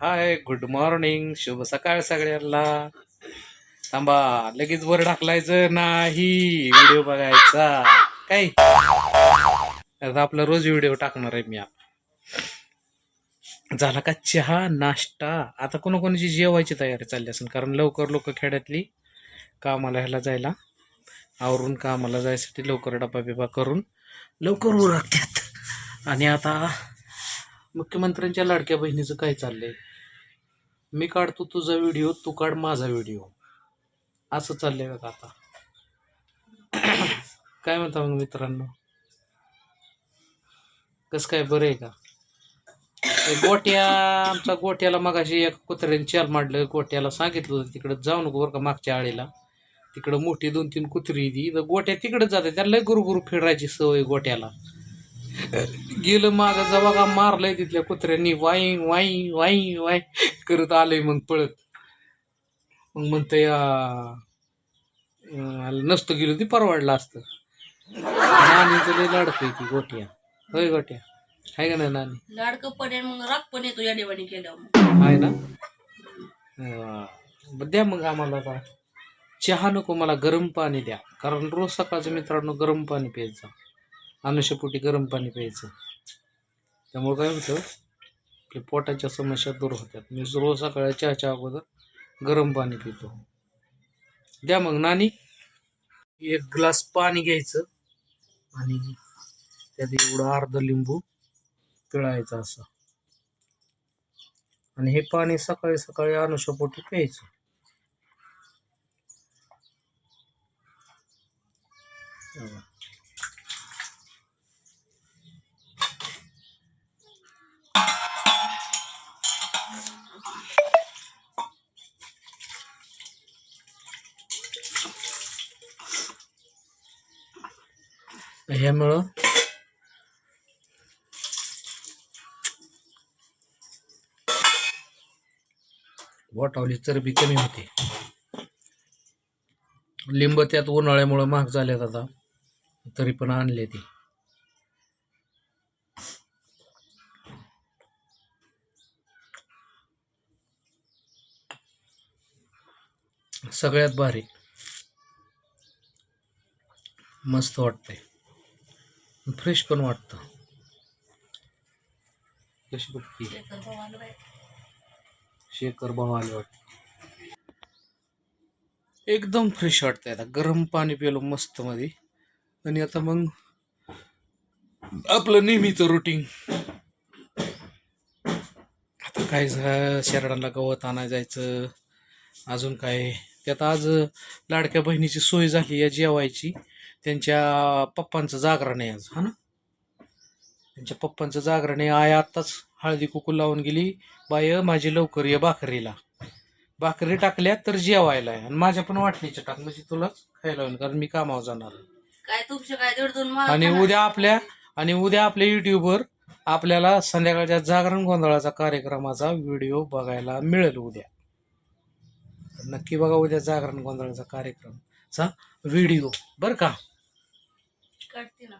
Hi good morning शुभ सकाळ सगळ्यांना. थांबा लगेच वर टाकलायचं नाही. व्हिडिओ बघायचा. काय? आता आपला रोज व्हिडिओ टाकणार आहे मी झाला का चहा नाश्ता? आता कोणाकोणाची जेवायची तयारी चालली असेल? कारण लवकर लोक खेड्यातली कामाला ह्याला जायला आवरून कामाला जायसाठी लवकर डबा बिबा करून लवकर उरकतात. आणि आता मुख्यमंत्र्यांच्या लाडक्या बहिणीचं काय चाललंय? मी काढतो तुझा व्हिडिओ तू काढ माझा व्हिडिओ असं चाललंय का आता. काय म्हणता मग मित्रांनो? कसं काय बरं आहे का? गोट्या आमचा गोट्याला मगाशी एक कुत्र्याने चाल मांडलं गोट्याला सांगितलं होतं तिकडं जाऊ नको बरं का मागच्या आळीला. तिकडं मोठी दोन तीन कुत्री ती. तर गोट्या तिकडं जाते त्याला लय गुरु फिरायची सवय गोट्याला. गेलं माग जेव्हा का मारलंय तिथल्या कुत्र्यांनी. वाई वाई वाई वाई. करत आलंय मग पळत. मग म्हणतंय आ, अं, नसतं गेलो ती परवाडलं असतं. नानीचं लय लाडकं ती गोट्या. होय गोट्या. आहे का नाही नानी? लाडकं पण आहे मग राग पण येतो या देवाने केल्यावर. आहे ना? हा. द्या मग आम्हाला आता. चहा नको मला गरम पाणी द्या. कारण रोज सकाळचं मित्रांनो गरम पाणी प्यायचं. अनुष्यपोटी गरम पाणी प्यायचं. त्यामुळे काय होतं की पोटाच्या समस्या दूर होतात. मी रोज सकाळी चहाच्या अगोदर गरम पाणी पितो. द्या मग नानी एक ग्लास पाणी घ्यायचं आणि त्यात एवढं अर्ध लिंबू पिळायचं असं. आणि हे पाणी सकाळी सकाळी अनुषपोटी प्यायचं. बघा. ह्यामुळं वाटावली चरबी कमी होते. लिंब त्यात उन्हाळ्यामुळं महाग झाल्यात आता. तरी पण आणले ते. सगळ्यात भारी. मस्त वाटतंय. फ्रेश पण वाटतं. कशी बघती शेखर भाऊ आले वाटतं. एकदम फ्रेश वाटतंय आता. गरम पाणी पिलो मस्त मध्ये आणि आता मग आपलं नेहमीचं रुटीन आता काय झा- शहराला गवत आणायला जायचं. अजून काय त्यात आज लाडक्या बहिणीची सोय झाली या जेवायची. त्यांच्या पप्पांचं जागरण आहे आज हा ना? त्यांच्या पप्पांचं जागरण आहे. आय आत्ताच हळदी कुकू लावून गेली. बाय माझी लवकर ये भाकरीला. भाकरी टाकल्या तर जेवायला आहे आणि माझ्या पण वाटणीच्या टाक. म्हणजे तुलाच खायला होईल कारण मी कामावर जाणार आहे. काय तुमचे काय दीड दोन माळ आणि खाणार. उद्या आपल्या आणि उद्या आपल्या युट्यूबवर आपल्याला संध्याकाळच्या जागरण गोंधळाचा कार्यक्रमाचा व्हिडिओ बघायला मिळेल उद्या. तर नक्की बघा उद्या जागरण गोंधळाचा कार्यक्रमचा व्हिडिओ. बरं का? ना.